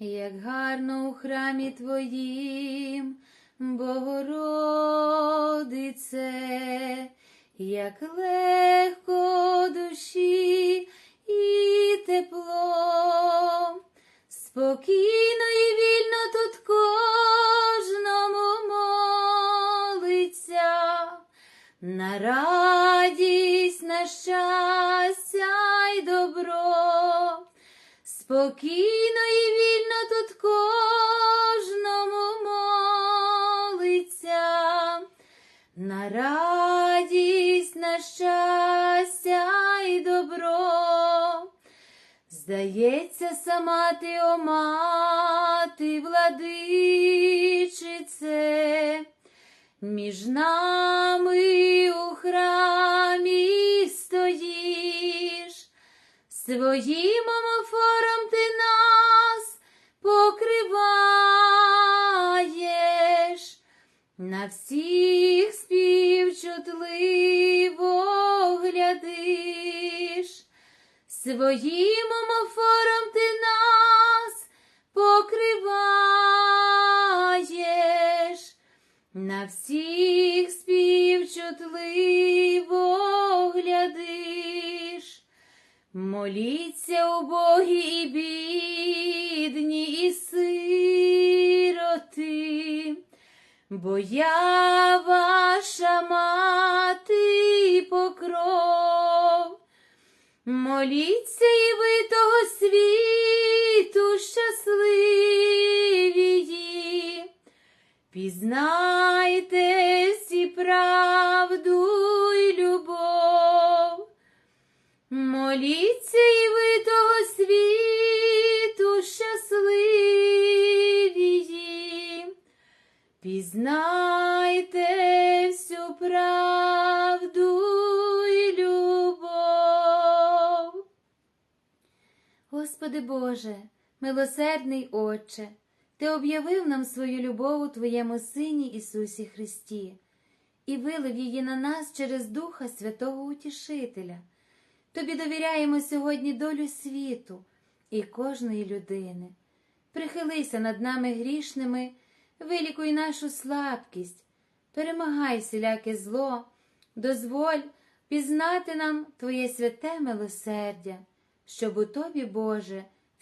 як гарно у храмі Твоїм, Богородице, як легко душі і тепло, спокійно і вільно тут кожному молиться, на радість, на щастя й добро. Спокійно і вільно тут кожному молиться, на радість, на щастя й добро. Здається, сама ти, о мати, владичице, між нами у храмі стоїш. Своїм омофором ти нас покриваєш, на всіх співчутливо глядиш, своїм омофором ти нас покриваєш, на всіх співчутливо глядиш. Моліться убогі і бідні і сироти, бо я ваша мати і покров. Моліться і ви того світу щасливії, пізнайте милосердний Отче, Ти об'явив нам свою любов у Твоєму Сині Ісусі Христі і вилив її на нас через Духа Святого Утішителя. Тобі довіряємо сьогодні долю світу і кожної людини. Прихилися над нами грішними, вилікуй нашу слабкість, перемагай всіляке зло, дозволь пізнати нам Твоє святе милосердя, щоб у Тобі, Боже,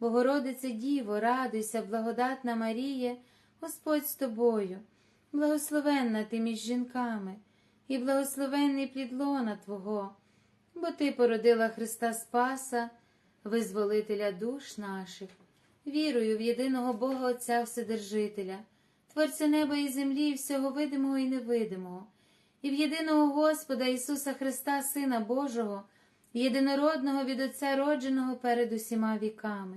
Богородице Діво, радуйся, благодатна Маріє, Господь з тобою, благословенна ти між жінками, і благословенний плід лона Твого, бо Ти породила Христа Спаса, визволителя душ наших. Вірую в єдиного Бога Отця Вседержителя, Творця неба і землі, і всього видимого і невидимого, і в єдиного Господа Ісуса Христа, Сина Божого, єдинородного від Отця родженого перед усіма віками,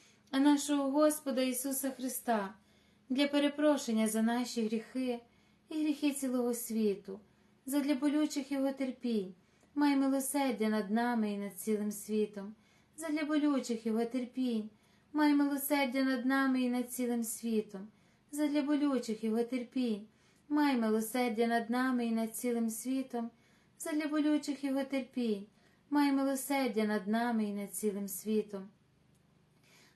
а нашого Господа Ісуса Христа, для перепрошення за наші гріхи і гріхи цілого світу, задля болючих Його терпінь, май милосердя над нами і над цілим світом, задля болючих Його терпінь, май милосердя над нами і над цілим світом, задля болючих Його терпінь, май милосердя над нами і над цілим світом, задля болючих Його терпінь, май милосердя над нами і над цілим світом.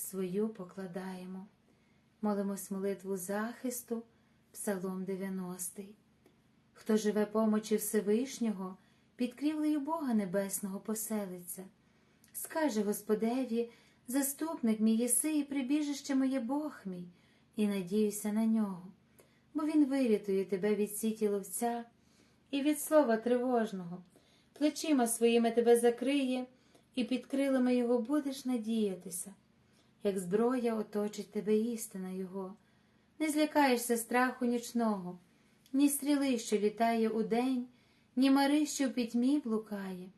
свою покладаємо. Молимось молитву захисту, Псалом 90. Хто живе помочі Всевишнього, під крівлею Бога Небесного поселиться. Скаже Господеві, заступник мій єси і прибіжище моє Бог мій, і надіюся на нього, бо Він вирятує тебе від сіті ловця і від слова тривожного, плечима своїми тебе закриє, і під крилами його будеш надіятися, як зброя оточить тебе істина Його. Не злякаєшся страху нічного, ні стріли, що літає удень, ні мари, що в пітьмі блукає,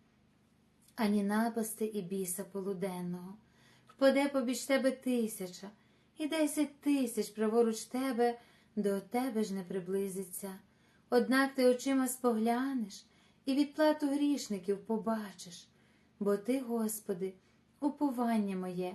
ані напасти і біса полуденного. Впаде побіч тебе тисяча, і десять тисяч праворуч тебе до тебе ж не приблизиться. Однак ти очима споглянеш і відплату грішників побачиш, бо ти, Господи, уповання моє,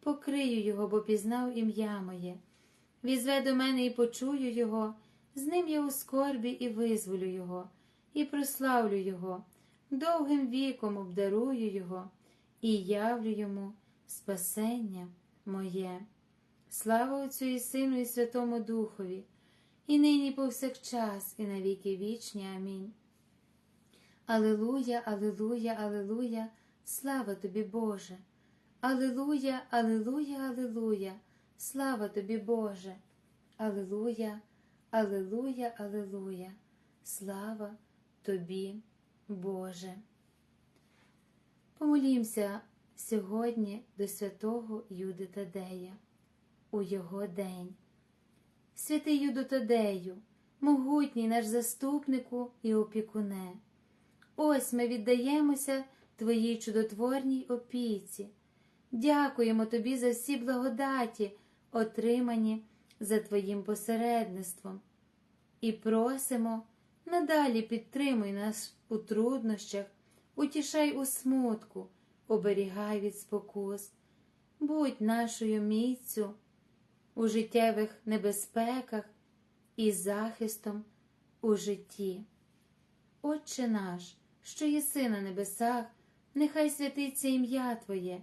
покрию його, бо пізнав ім'я моє. Візве до мене і почую його, з ним я у скорбі і визволю його, і прославлю його, довгим віком обдарую його і явлю йому спасення моє. Слава Отцю і Сину, і Святому Духові і нині повсякчас, і навіки вічні. Амінь. Алилуя, Алилуя, Алилуя, слава тобі, Боже. Алилуя, Алилуя, Алилуя, слава тобі, Боже. Алилуя, Алилуя, Алилуя, слава тобі, Боже. Помолімся сьогодні до святого Юди Тадея у його день. Святий Юдотадею, могутній наш заступнику і опікуне. Ось ми віддаємося Твоїй чудотворній опіці. Дякуємо Тобі за всі благодаті, отримані за Твоїм посередництвом, і просимо надалі підтримуй нас у труднощах, утішай у смутку, оберігай від спокус, будь нашою міцю у життєвих небезпеках і захистом у житті. Отче наш, що єси на небесах, нехай святиться ім'я Твоє,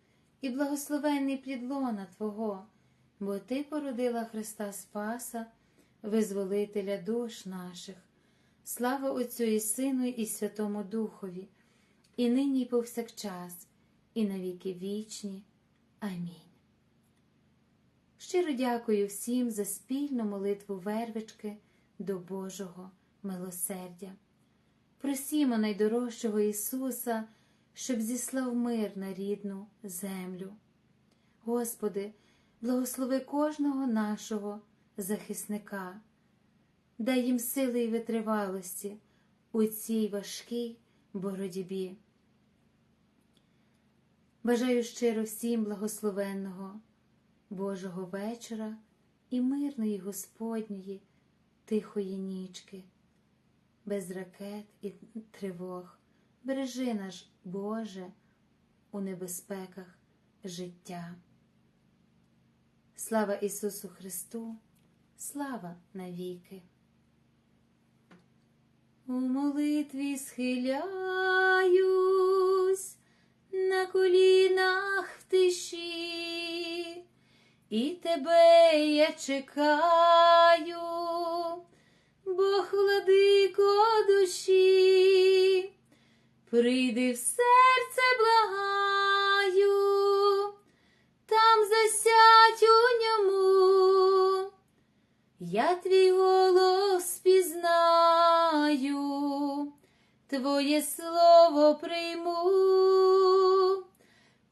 і благословенний плідлона Твого, бо Ти породила Христа Спаса, визволителя душ наших. Слава Отцю і Сину, і Святому Духові, і нині, і повсякчас, і навіки вічні. Амінь. Щиро дякую всім за спільну молитву вервички до Божого милосердя. Просімо найдорожчого Ісуса, щоб зіслав мир на рідну землю. Господи, благослови кожного нашого захисника, дай їм сили і витривалості у цій важкій боротьбі. Бажаю щиро всім благословенного Божого вечора і мирної Господньої тихої нічки, без ракет і тривог. Бережи наш Боже у небезпеках життя. Слава Ісусу Христу, слава навіки! У молитві схиляюсь на колінах в тиші, і тебе я чекаю, Бог владико душі, прийди в серце благаю, там засядь у ньому, я твій голос пізнаю, твоє слово прийму,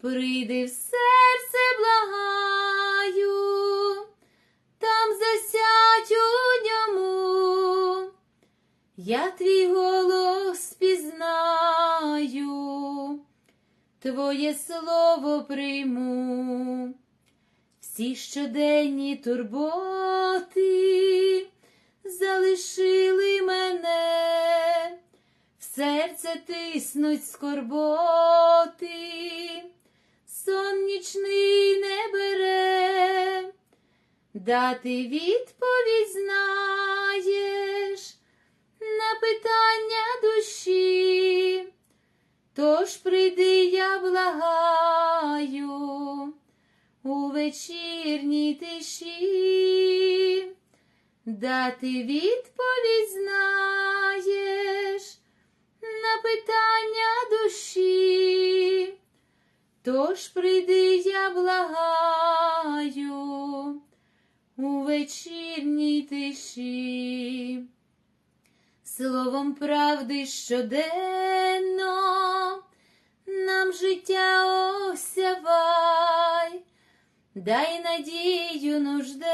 прийди в серце благаю, там засядь ньому, я твій голос пізнаю, твоє слово прийму. Всі щоденні турботи залишили мене, в серце тиснуть скорботи, сон нічний не бере, дати відповідь знаєш на питання душі, тож прийди, я благаю у вечірній тиші, дати відповідь знаєш на питання душі, тож прийди, я благаю у вечірній тиші, словом правди щоденно нам життя осявай. Дай надію нужденним,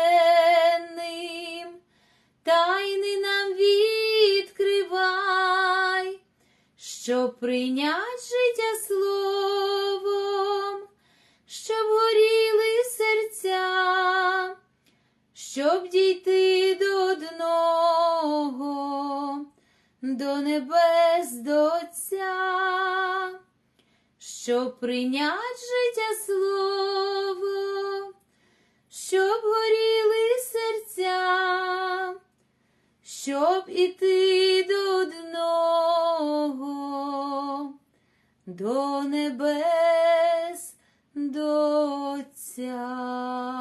тайни нам відкривай, щоб прийнять життя словом, щоб горіли серця, щоб дійти прийнять життя слово, щоб горіли серця, щоб іти до одного, до небес, до Отця.